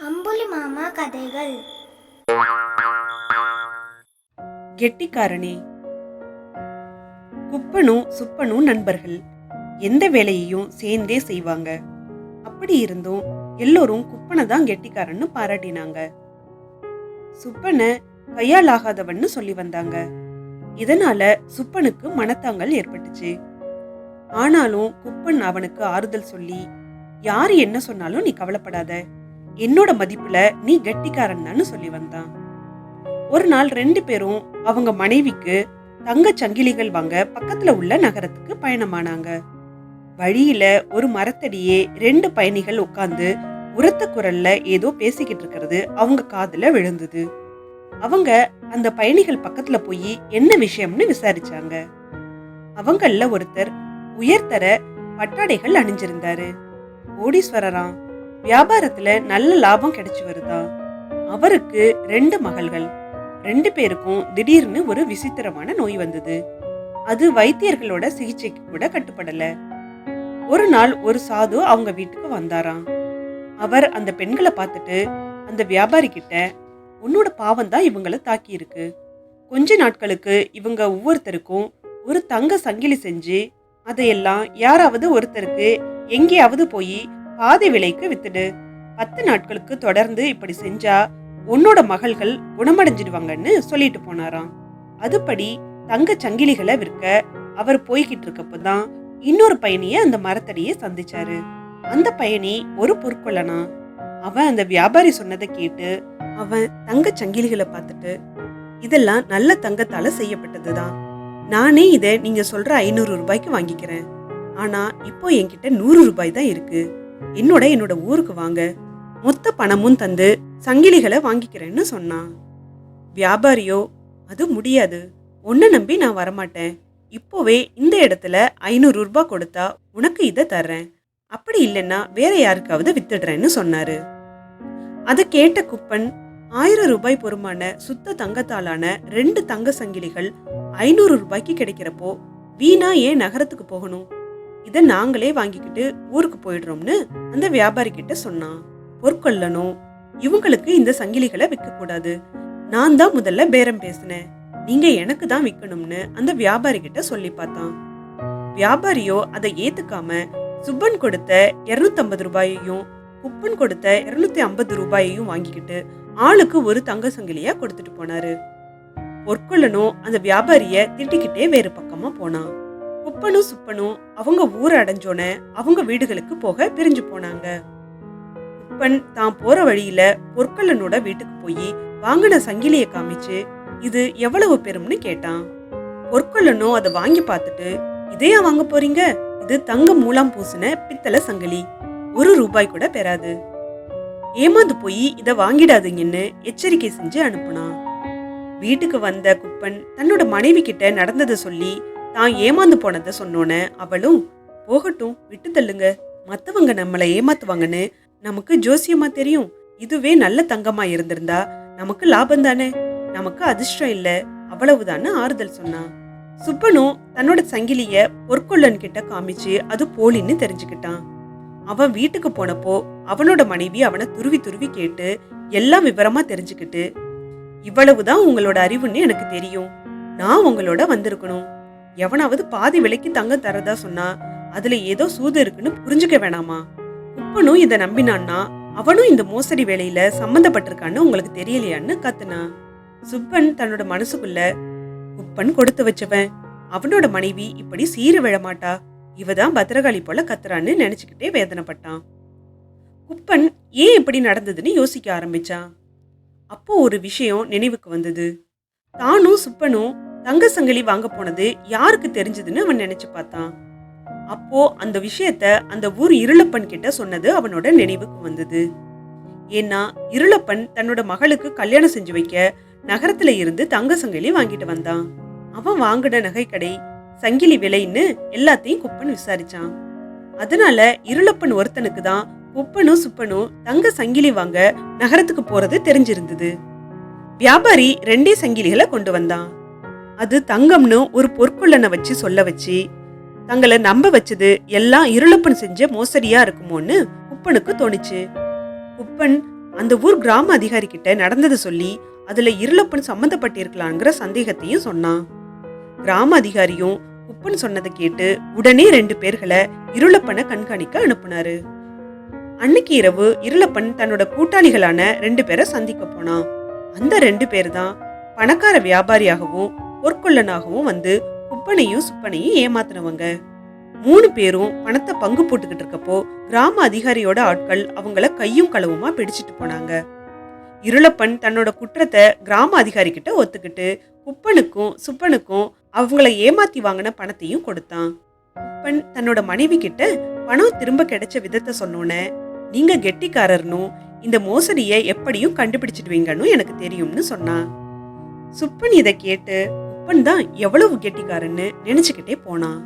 அம்புலி மாமா கதைகள். கெட்டிக்காரனே. குப்பனும் சுப்பனும் நண்பர்கள். எந்த வேலையையும் சேர்ந்தே செய்வாங்க. அப்படி இருந்தும் எல்லோரும் குப்பனை தான் கெட்டிக்காரன்னு பாராட்டினாங்க. சுப்பனை கையாலாகாதவன்னு சொல்லி வந்தாங்க. இதனால சுப்பனுக்கு மனத்தாங்கல் ஏற்பட்டுச்சு. ஆனாலும் குப்பன் அவனுக்கு ஆறுதல் சொல்லி யார் என்ன சொன்னாலும் நீ கவலைப்படாத. என்னோட மதிப்புல நீ கெட்டிக்காரன் சொல்லி வந்தான். ஒரு நாள் ரெண்டு பேரும் அவங்க மனைவிக்கு தங்க சங்கிலிகள் வாங்க பக்கத்துல உள்ள நகரத்துக்கு பயணமானாங்க. வழியில ஒரு மரத்தடியே ரெண்டு பயணிகள் உட்கார்ந்து உரத்த குரல்ல ஏதோ பேசிக்கிட்டு இருக்கிறது அவங்க காதுல விழுந்தது. அவங்க அந்த பயணிகள் பக்கத்துல போய் என்ன விஷயம்னு விசாரிச்சாங்க. அவங்கள ஒருத்தர் உயர்தர பட்டாடைகள் அணிஞ்சிருந்தாரு. கோடீஸ்வரரா வியாபாரத்துல நல்ல லாபம் கிடைச்சு வருதா? அவருக்கு ரெண்டு மகள்கள். ரெண்டு பேருக்கும் திடீர்னு ஒரு விசித்திரமான நோய் வந்தது. அது வைத்தியர்களோட சிகிச்சைக்கு கூட கட்டுப்படல. ஒரு நாள் ஒரு சாது அவங்க வீட்டுக்கு வந்தாராம். அவர் அந்த பெண்களை பார்த்துட்டு அந்த வியாபாரி கிட்ட உன்னோட பாவம் தான் இவங்களை தாக்கி இருக்கு கொஞ்ச நாட்களுக்கு இவங்க ஒவ்வொருத்தருக்கும் ஒரு தங்க சங்கிலி செஞ்சு அதையெல்லாம் யாராவது ஒருத்தருக்கு எங்கேயாவது போய் பாதி விலைக்கு வித்துடு. பத்து நாட்களுக்கு தொடர்ந்து இப்படி செஞ்சா உன்னோட மகள்கள் குணமடைஞ்சிடுவாங்கன்னு சொல்லிட்டு போனாராம். அதுபடி தங்க சங்கிலிகளை விற்க அவர் போய்கிட்டு இருக்கப்பதான் இன்னொரு பயணிய அந்த மரத்தடியை சந்திச்சாரு. அந்த பயணி ஒரு பொற்கொள்ளனா? அவன் அந்த வியாபாரி சொன்னதை கேட்டு அவன் தங்க சங்கிலிகளை பார்த்துட்டு இதெல்லாம் நல்ல தங்கத்தால செய்யப்பட்டதுதான். நானே இதை நீங்கள் சொல்கிற ஐநூறு ரூபாய்க்கு வாங்கிக்கிறேன். ஆனால் இப்போ என்கிட்ட நூறு ரூபாய் தான் இருக்கு. என்னோட என்னோட ஊருக்கு வாங்க. மொத்த பணமும் தந்து சங்கிலிகளை வாங்கிக்கிறேன்னு சொன்னான் வியாபாரியோ அது முடியாது. ஒன்றை நம்பி நான் வரமாட்டேன். இப்போவே இந்த இடத்துல ஐநூறு ரூபாய் கொடுத்தா உனக்கு இதை தர்றேன். அப்படி இல்லைன்னா வேற யாருக்காவது வித்துடுறேன்னு சொன்னாரு. அதை கேட்ட குப்பன் ஆயிரம் ரூபாய் பொறுமான சுத்த தங்கத்தாலான ரெண்டு தங்க சங்கிலிகள் ஐநூறு ரூபாய்க்கு கிடைக்கிறப்போ வீணா ஏன் நகரத்துக்கு போகணும்? இதை நாங்களே வாங்கிக்கிட்டு ஊருக்கு போயிடுறோம்னு அந்த வியாபாரி கிட்ட சொன்னான். பொற்கொள்ளனும் இவங்களுக்கு இந்த சங்கிலிகளை விற்க கூடாது நான் தான் முதல்ல பேரம் பேசினேன். நீங்க எனக்கு தான் விற்கணும்னு அந்த வியாபாரி கிட்ட சொல்லி பார்த்தான். வியாபாரியோ அதை ஏத்துக்காம சுப்பன் கொடுத்த 250 ரூபாயையும் குப்பன் கொடுத்த 250 ஐம்பது ரூபாயையும் வாங்கிக்கிட்டு ஆளுக்கு ஒரு தங்க சங்கிலியா கொடுத்துட்டு போனாரு. பொற்கொள்ளனும் அந்த வியாபாரிய திட்டிக்கிட்டே வேறு பக்கமா போனான் குப்பனும் சுப்பனும் அவங்க ஊரை அடைஞ்சோன அவங்க வீடுகளுக்கு போக பிரிஞ்சு போனாங்க. குப்பன் தான் போற வழியில பொற்கொள்ளனோட வீட்டுக்கு போய் வாங்கின சங்கிலியை காமிச்சு இது எவ்வளவு பெரும்னு கேட்டான். பொற்கொள்ளனும் அதை வாங்கி பார்த்துட்டு இதையா வாங்க போறீங்க? இது தங்க மூலம் பூசின பித்தளை சங்கிலி. ஒரு ரூபாய் கூட பெறாது. ஏமாந்து போய் இதை வாங்கிடாதீங்கன்னு எச்சரிக்கை செஞ்சு அனுப்புனான். வீட்டுக்கு வந்த குப்பன் தன்னோட மனைவி கிட்ட நடந்ததை சொல்லி தான் ஏமாந்து போனதை சொன்னோன்னு அவளும் போகட்டும் விட்டு தள்ளுங்க. மற்றவங்க நம்மளை ஏமாத்துவாங்கன்னு நமக்கு ஜோசியமா தெரியும். இதுவே நல்ல தங்கமா இருந்திருந்தா நமக்கு லாபம் தானே? நமக்கு அதிர்ஷ்டம் இல்ல. அவ்வளவுதான்னு ஆறுதல் சொன்னான் சுப்பனும் தன்னோட சங்கிலிய பொற்கொள்ளன் கிட்ட காமிச்சு அது போலின்னு தெரிஞ்சுக்கிட்டான். அவன் வீட்டுக்கு போனப்போ அவனோட மனைவி அவனை துருவி துருவி கேட்டு எல்லாம் விவரமா தெரிஞ்சுக்கிட்டு இவ்வளவுதான் உங்களோட அறிவுன்னு எனக்கு தெரியும். நான் உங்களோட வந்திருக்கணும். எவனாவது பாதி விலைக்கு தங்கம் தரதா சொன்னா அதுல ஏதோ சூது இருக்குன்னு புரிஞ்சுக்க வேணாமா? குப்பனும் இதை நம்பினான்னா அவனும் இந்த மோசடி வேலையில சம்மந்தப்பட்டிருக்கான்னு உங்களுக்கு தெரியலையான்னு கத்துனா. சுப்பன் தன்னோட மனசுக்குள்ள குப்பன் கொடுத்து வச்சவன். அவனோட மனைவி இப்படி சீர விழமாட்டா? இவதான் பத்திரகாளி போல கத்துறான்னு நினைச்சுக்கிட்டே வேதனைப்பட்டான். குப்பன் ஏன் இப்படி நடந்ததுன்னு யோசிக்க ஆரம்பிச்சான். அப்போ ஒரு விஷயம் நினைவுக்கு வந்தது. தானும் சுப்பனும் தங்க சங்கிலி வாங்க போனது யாருக்கு தெரிஞ்சதுன்னு அவன் நினைச்சு பார்த்தான். அப்போ அந்த விஷயத்த அந்த ஊர் இருளப்பன் கிட்ட சொன்னது அவனோட நினைவுக்கு வந்தது. ஏன்னா இருளப்பன் தன்னோட மகளுக்கு கல்யாணம் செஞ்சு வைக்க நகரத்துல இருந்து தங்க சங்கிலி வாங்கிட்டு வந்தான். அவன் வாங்கின நகைக்கடை சங்கிலி விலைன்னு எல்லாத்தையும் குப்பன் விசாரிச்சான். அதனால இருளப்பன் ஒருத்தனுக்கு தான் உப்பனும் சுப்பனும் தங்க சங்கிலி வாங்க நகரத்துக்கு போறது தெரிஞ்சிருந்தது. வியாபாரி ரெண்டே சங்கிலிகளை கொண்டு வந்தான். அது தங்கம்னு ஒரு பொற்கொள்ளனை வச்சு சொல்ல வச்சு தங்களை நம்ப வச்சது எல்லாம் இருளப்பன் செஞ்ச மோசடியா இருக்குமோன்னு குப்பனுக்கு தோணுச்சு. குப்பன் அந்த ஊர் கிராம அதிகாரி கிட்ட நடந்ததை சொல்லி அதுல இருளப்பன் சம்மந்தப்பட்டிருக்கலாங்கிற சந்தேகத்தையும் சொன்னான். கிராம அதிகாரியும் குப்பன் சொன்னதை கேட்டு உடனே ரெண்டு பேர்களை இருளப்பனை கண்காணிக்க அனுப்புனாரு. அன்னைக்கு இரவு இருளப்பன் தன்னோட கூட்டாளிகளான ரெண்டு பேரை சந்திக்க போனான். அந்த ரெண்டு பேர் தான் பணக்கார வியாபாரியாகவும் பொற்கொள்ளனாகவும் வந்து குப்பனையும் சுப்பனையும் ஏமாத்தினவங்க. மூணு பேரும் பணத்தை பங்கு போட்டுக்கிட்டு இருக்கப்போ கிராம அதிகாரியோட ஆட்கள் அவங்கள கையும் களவுமா பிடிச்சிட்டு போனாங்க. இருளப்பன் தன்னோட குற்றத்தை கிராம அதிகாரி கிட்ட ஒத்துக்கிட்டு குப்பனுக்கும் சுப்பனுக்கும் அவங்கள ஏமாத்தி வாங்கின பணத்தையும் கொடுத்தான். குப்பன் தன்னோட மனைவி கிட்ட பணம் திரும்ப கிடைச்ச விதத்தை சொன்னோன்னே நீங்க கெட்டிக்காரர்னும் இந்த மோசடியை எப்படியும் கண்டுபிடிச்சிடுவீங்கன்னு எனக்கு தெரியும்னு சொன்னான் சுப்பன் இதை கேட்டு உப்பன் தான் எவ்வளவு கெட்டிக்காரன்னு நினைச்சுக்கிட்டே போனான்